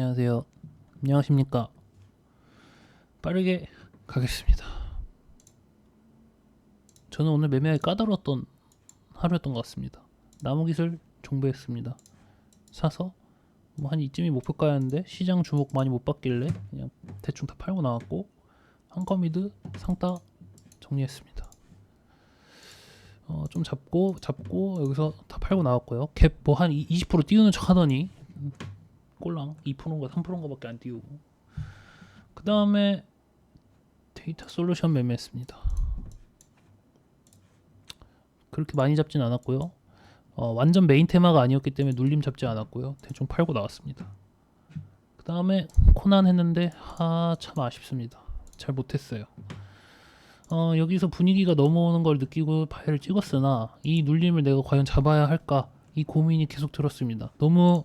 안녕하세요. 안녕하십니까. 빠르게 가겠습니다. 저는 오늘 매매하기 까다로웠던 하루였던 것 같습니다. 나무 기술 종배했습니다. 사서 뭐 한 이쯤이 목표가였는데 시장 주목 많이 못 받길래 그냥 대충 다 팔고 나왔고 한커미드 상따 정리했습니다. 어, 좀 잡고 잡고 여기서 다 팔고 나왔고요. 갭 뭐 한 20% 띄우는 척 하더니 꼴랑 2%인가 3%인가밖에 안 띄우고 그 다음에 데이터 솔루션 매매했습니다. 그렇게 많이 잡진 않았고요. 어, 완전 메인 테마가 아니었기 때문에 눌림 잡지 않았고요. 대충 팔고 나왔습니다. 그 다음에 코난 했는데 하참 아쉽습니다. 잘 못했어요. 어, 여기서 분위기가 넘어오는 걸 느끼고 바이를 찍었으나 이 눌림을 내가 과연 잡아야 할까 이 고민이 계속 들었습니다. 너무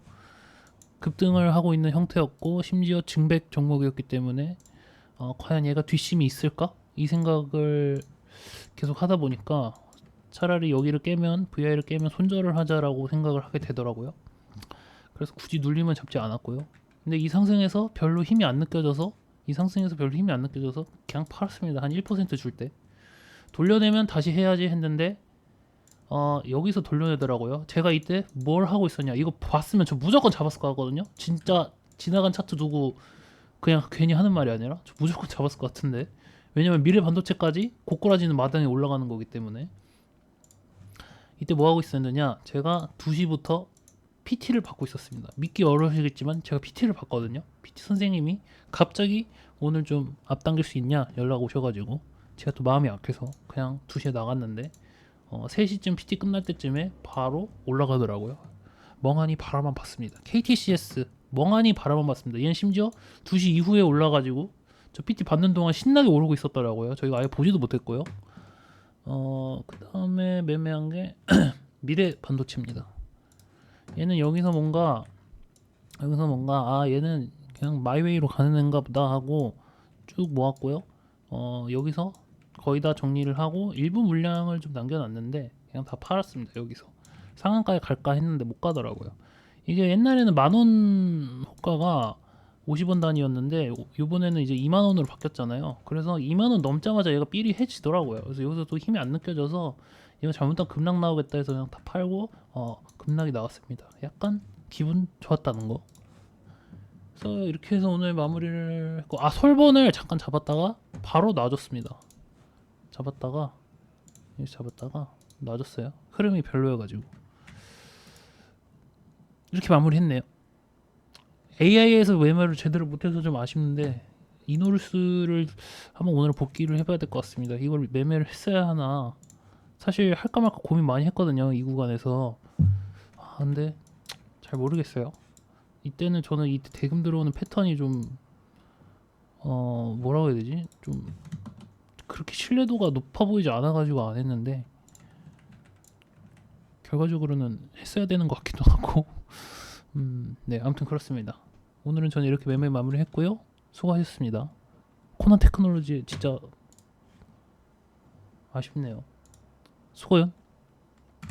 급등을 하고 있는 형태였고 심지어 증백 종목이었기 때문에 어, 과연 얘가 뒷심이 있을까 이 생각을 계속 하다 보니까 차라리 여기를 깨면 VI를 깨면 손절을 하자라고 생각을 하게 되더라고요. 그래서 굳이 눌림은 잡지 않았고요. 근데 이 상승에서 별로 힘이 안 느껴져서 이 상승에서 별로 힘이 안 느껴져서 그냥 팔았습니다. 한 1%줄 때. 돌려내면 다시 해야지 했는데 어, 여기서 돌려내더라고요. 제가 이때 뭘 하고 있었냐. 이거 봤으면 저 무조건 잡았을 것 같거든요. 진짜 지나간 차트 두고 그냥 괜히 하는 말이 아니라 저 무조건 잡았을 것 같은데. 왜냐면 미래 반도체까지 고꾸라지는 마당에 올라가는 거기 때문에. 이때 뭐 하고 있었느냐? 제가 2시부터 PT를 받고 있었습니다. 믿기 어려우시겠지만 제가 PT를 받거든요. PT 선생님이 갑자기 오늘 좀 앞당길 수 있냐 연락 오셔가지고 제가 또 마음이 약해서 그냥 2시에 나갔는데 어, 3시쯤 PT 끝날 때쯤에 바로 올라가더라고요. 멍하니 바라만 봤습니다. KTCS 멍하니 바라만 봤습니다. 얘는 심지어 2시 이후에 올라가지고 저 PT 받는 동안 신나게 오르고 있었더라고요. 저희가 아예 보지도 못했고요. 어, 그 다음에 매매한 게 미래 반도체입니다. 얘는 여기서 뭔가 여기서 뭔가 아 얘는 그냥 마이웨이로 가는 애인가 보다 하고 쭉 모았고요. 어, 여기서 거의 다 정리를 하고 일부 물량을 좀 남겨놨는데 그냥 다 팔았습니다. 여기서 상한가에 갈까 했는데 못 가더라고요. 이게 옛날에는 만원 호가가 50원 단위였는데 요- 요번에는 이제 2만 원으로 바뀌었잖아요. 그래서 2만 원 넘자마자 얘가 삘이 해지더라고요. 그래서 여기서 또 힘이 안 느껴져서 이거 잘못하면 급락 나오겠다 해서 그냥 다 팔고 어 급락이 나왔습니다. 약간 기분 좋았다는 거. 그래서 이렇게 해서 오늘 마무리를 했고 아 솔본을 잠깐 잡았다가 바로 놔줬습니다. 잡았다가 이렇게 잡았다가 놔줬어요. 흐름이 별로여가지고 이렇게 마무리했네요. AI에서 매매를 제대로 못해서 좀 아쉽는데 이노르스를 한번 오늘 복귀를 해봐야 될 것 같습니다. 이걸 매매를 했어야 하나 사실 할까 말까 고민 많이 했거든요. 이 구간에서 아, 근데 잘 모르겠어요. 이때는 저는 이 대금 들어오는 패턴이 좀 어, 뭐라고 해야 되지? 좀 그렇게 신뢰도가 높아 보이지 않아가지고 안 했는데 결과적으로는 했어야 되는 것 같기도 하고 음, 네 아무튼 그렇습니다. 오늘은 저는 이렇게 매매 마무리했고요. 수고하셨습니다. 코난 테크놀로지 진짜 아쉽네요. 수고연.